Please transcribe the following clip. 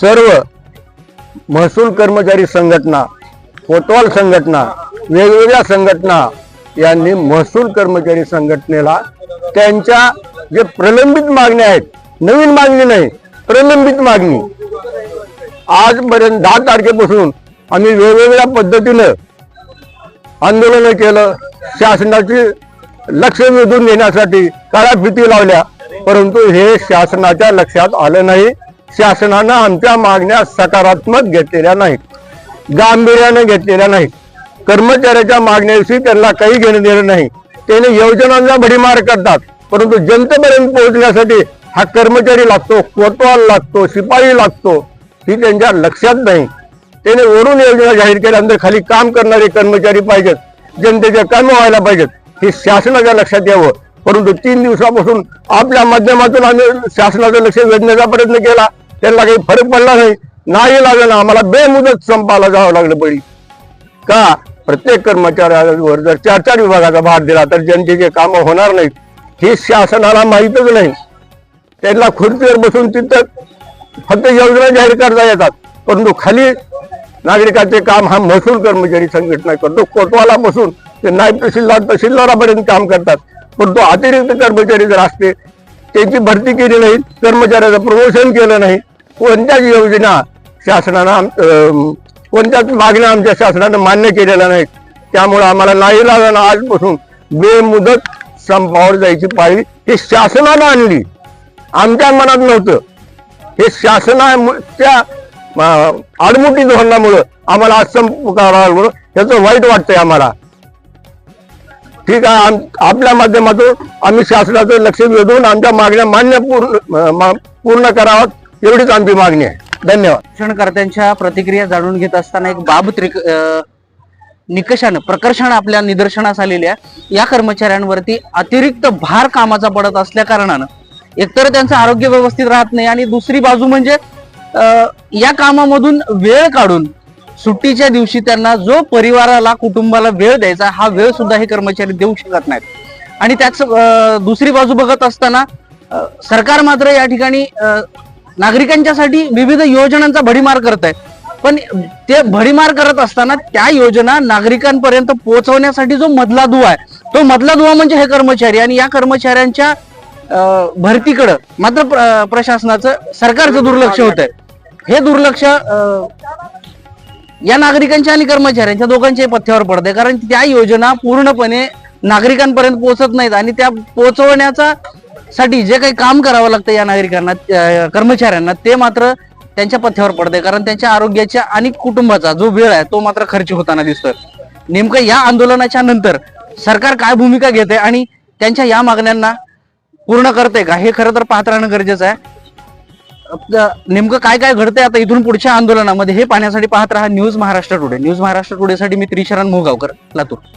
सर्व महसूल कर्मचारी संघटना कोतवाल संघटना वेगवेगळ्या संघटना यांनी महसूल कर्मचारी संघटनेला त्यांच्या जे प्रलंबित मागण्या आहेत नवीन मागणी नाही प्रलंबित मागणी. आजपर्यंत दहा तारखेपासून आम्ही वेगवेगळ्या पद्धतीनं आंदोलन केलं शासनाची लक्ष वेधून घेण्यासाठी काळाफिती लावल्या परंतु हे शासनाच्या लक्षात आलं नाही. शासनानं आमच्या मागण्या सकारात्मक घेतलेल्या नाहीत. गांभीर्याने घेतलेल्या नाहीत. कर्मचाऱ्याच्या मागण्याविषयी त्यांना काही घेणं देणं नाही. त्याने योजनांचा भडीमार करतात. परंतु जनतेपर्यंत पोहोचण्यासाठी हा कर्मचारी लागतो कोतवाल लागतो शिपाई लागतो ही त्यांच्या लक्षात नाही. त्याने वरून योजना जाहीर केल्यानंतर खाली काम करणारे कर्मचारी पाहिजेत. जनतेचे काम व्हायला पाहिजेत. हे शासनाच्या लक्षात यावं. परंतु तीन दिवसापासून आपल्या माध्यमातून आम्ही शासनाचं लक्ष वेधण्याचा प्रयत्न केला. त्यांना काही फरक पडला नाही. नाही लागलं ना आम्हाला बेमुदत संपाला जावं लागलं बळी का? प्रत्येक कर्मचाऱ्यावर जर चार चार विभागाचा भार दिला तर जनतेचे कामं होणार नाहीत हे शासनाला माहीतच नाही. त्यांना खुर्चीवर बसून तिथं फक्त योजना जाहीर करता येतात. परंतु खाली नागरिकाचे काम हा महसूल कर्मचारी संघटना करतो. कोतवाला बसून ते नायब तहसीलदार तहसीलदारापर्यंत काम करतात. परंतु अतिरिक्त कर्मचारी जर असते त्यांची भरती केली नाही कर्मचाऱ्याचं प्रमोशन केलं नाही कोणत्याच योजना शासनानं अं, कोणत्याच मागण्या आमच्या शासनानं मान्य केलेल्या नाहीत. त्यामुळे आम्हाला नाही लागणं आजपासून बेमुदत संपावर जायची पाळी हे शासनानं आणली. आमच्या मनात नव्हतं. हे शासनाच्या अं, आडमुठी धोरणामुळं आम्हाला आज संप करावं ह्याचं वाईट वाटतंय आम्हाला. ठीक आहे आम- आपल्या माध्यमातून आम्ही शासनाचं लक्ष वेधून आमच्या मागण्या मान्य पूर्ण पूर्ण कराव्यात एवढीच आमची मागणी आहे. धन्यवाद. शिक्षणकर्त्यांच्या प्रतिक्रिया जाणून घेत असताना एक बाब त्रिक निकषानं प्रकर्षानं आपल्या निदर्शनास आलेल्या या कर्मचाऱ्यांवरती अतिरिक्त भार कामाचा पडत असल्या कारणानं एकतर त्यांचं आरोग्य व्यवस्थित राहत नाही आणि दुसरी बाजू म्हणजे अं, या कामामधून वेळ काढून सुट्टीच्या दिवशी त्यांना जो परिवाराला कुटुंबाला वेळ द्यायचा हा वेळ सुद्धा हे कर्मचारी देऊ शकत नाहीत. आणि त्याच दुसरी बाजू बघत असताना सरकार मात्र या ठिकाणी अं, नागरिकांच्यासाठी विविध योजनांचा भडीमार करत आहे पण ते भडीमार करत असताना त्या योजना नागरिकांपर्यंत पोहोचवण्यासाठी जो मधला दुवा आहे तो मधला दुवा म्हणजे हे कर्मचारी आणि या कर्मचाऱ्यांच्या भरतीकडं मात्र प्र- प्रशासनाचं सरकारचं दुर्लक्ष होत आहे. हे दुर्लक्ष अं, या नागरिकांच्या आणि कर्मचाऱ्यांच्या दोघांच्याही पथ्यावर पडते कारण त्या योजना पूर्णपणे नागरिकांपर्यंत पोहोचत नाहीत आणि त्या पोहोचवण्याचा साठी जे काही काम करावं लागतं या नागरिकांना कर्मचाऱ्यांना ते मात्र त्यांच्या पथ्यावर पडतंय. कारण त्यांच्या आरोग्याच्या आणि कुटुंबाचा जो वेळ आहे तो मात्र खर्च होताना दिसतोय. नेमकं या आंदोलनाच्या नंतर सरकार काय भूमिका घेते आणि त्यांच्या या मागण्यांना पूर्ण करते का? हे खरं तर पाहत राहणं गरजेचं आहे. नेमकं काय काय घडतंय आता इथून पुढच्या आंदोलनामध्ये हे पाहण्यासाठी पाहत राहा news Maharashtra today. News Maharashtra today साठी मी त्रिशरण मोगावकर लातूर.